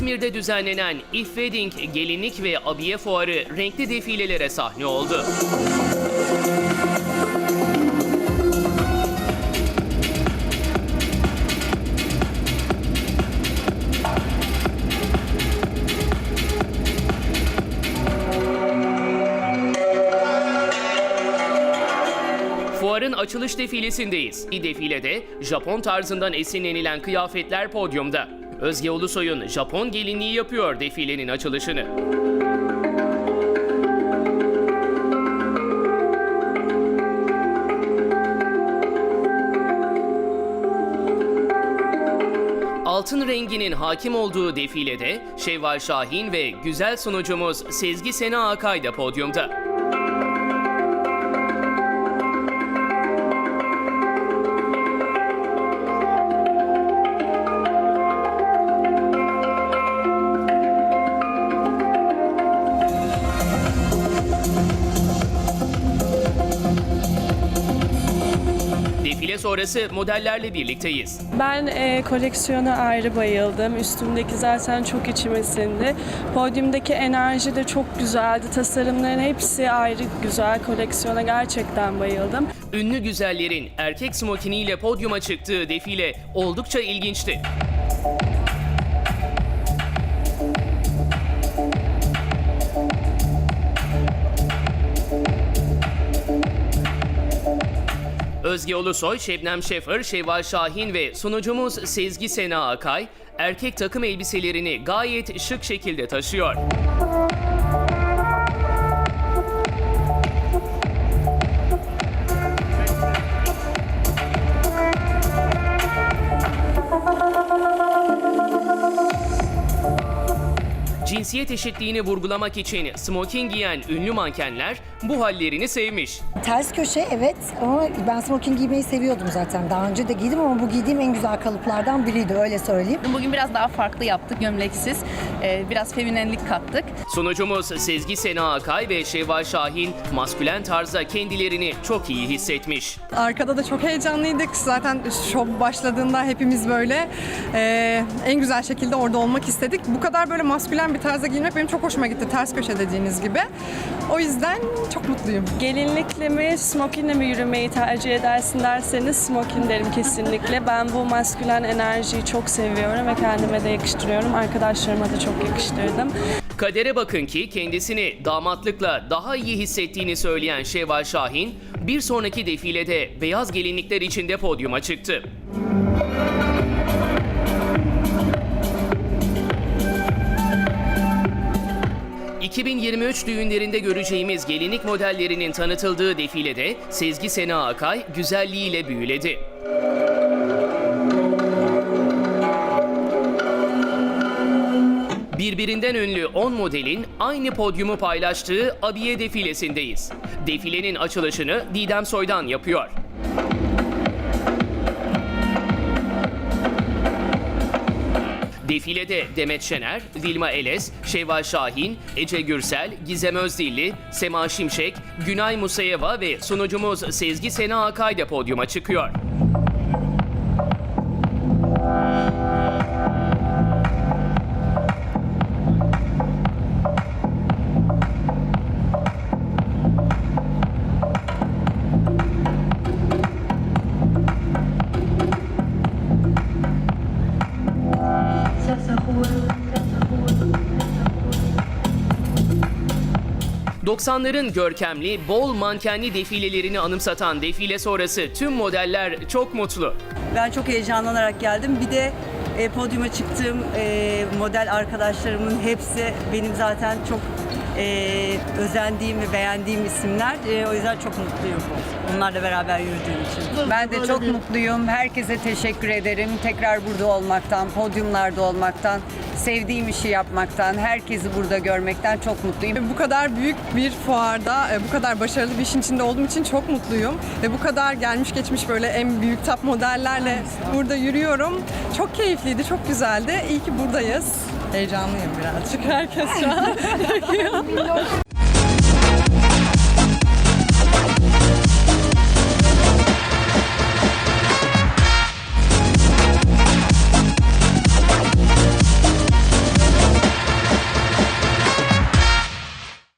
İzmir'de düzenlenen If Wedding gelinlik ve abiye fuarı renkli defilelere sahne oldu. Fuarın açılış defilesindeyiz. Bir defilede Japon tarzından esinlenilen kıyafetler podyumda. Özge Ulusoy'un Japon gelinliği yapıyor defilenin açılışını. Altın renginin hakim olduğu defilede Şevval Şahin ve güzel sunucumuz Sezgi Sena Akay da podyumda. Defile sonrası modellerle birlikteyiz. Ben e, koleksiyona ayrı bayıldım. Üstümdeki zaten çok içime sindi. Podyumdaki enerji de çok güzeldi. Tasarımların hepsi ayrı güzel. Koleksiyona gerçekten bayıldım. Ünlü güzellerin erkek smokiniyle podyuma çıktığı defile oldukça ilginçti. Özge Ulusoy, Şebnem Şefır, Şevval Şahin ve sunucumuz Sezgi Sena Akay erkek takım elbiselerini gayet şık şekilde taşıyor. Cinsiyet eşitliğini vurgulamak için smoking giyen ünlü mankenler bu hallerini sevmiş. Ters köşe evet ama ben smoking giymeyi seviyordum zaten. Daha önce de giydim ama bu giydiğim en güzel kalıplardan biriydi öyle söyleyeyim. Bugün biraz daha farklı yaptık gömleksiz. Ee, biraz feminenlik kattık. Sunucumuz Sezgi Sena Akay ve Şevval Şahin maskülen tarzda kendilerini çok iyi hissetmiş. Arkada da çok heyecanlıydık. Zaten şov başladığında hepimiz böyle e, en güzel şekilde orada olmak istedik. Bu kadar böyle maskülen bir tarzda giyinmek benim çok hoşuma gitti. Ters köşe dediğiniz gibi. O yüzden çok mutluyum. Gelinlikle mi, smokinle mi yürümeyi tercih edersin derseniz smokin derim kesinlikle. Ben bu maskülen enerjiyi çok seviyorum ve kendime de yakıştırıyorum. Arkadaşlarıma da çok yakıştırdım. Kadere bakın ki kendisini damatlıkla daha iyi hissettiğini söyleyen Şevval Şahin, bir sonraki defilede beyaz gelinlikler içinde podyuma çıktı. ...2023 düğünlerinde göreceğimiz gelinlik modellerinin tanıtıldığı defilede... ...Sezgi Sena Akay güzelliğiyle büyüledi. Birbirinden ünlü 10 modelin aynı podyumu paylaştığı abiye defilesindeyiz. Defilenin açılışını Didem Soydan yapıyor. Defilede Demet Şener, Vilma Eles, Şevval Şahin, Ece Gürsel, Gizem Özdilli, Sema Şimşek, Günay Musayeva ve sunucumuz Sezgi Sena Akay da podyuma çıkıyor. ...90'ların görkemli, bol mankenli defilelerini anımsatan defile sonrası tüm modeller çok mutlu. Ben çok heyecanlanarak geldim. Bir de e, podyuma çıktığım e, model arkadaşlarımın hepsi benim zaten çok e, özendiğim ve beğendiğim isimler. E, o yüzden çok mutluyum onlarla beraber yürüdüğüm için. Ben de çok mutluyum. Herkese teşekkür ederim. Tekrar burada olmaktan, podyumlarda olmaktan, sevdiğim işi yapmaktan, herkesi burada görmekten çok mutluyum. Bu kadar büyük bir fuarda, e, bu kadar başarılı bir işin içinde olduğum için çok mutluyum. Ve bu kadar gelmiş geçmiş böyle en büyük top modellerle burada yürüyorum. Çok keyifliydi, çok güzeldi. İyi ki buradayız. Heyecanlıyım birazcık. Herkes şu an.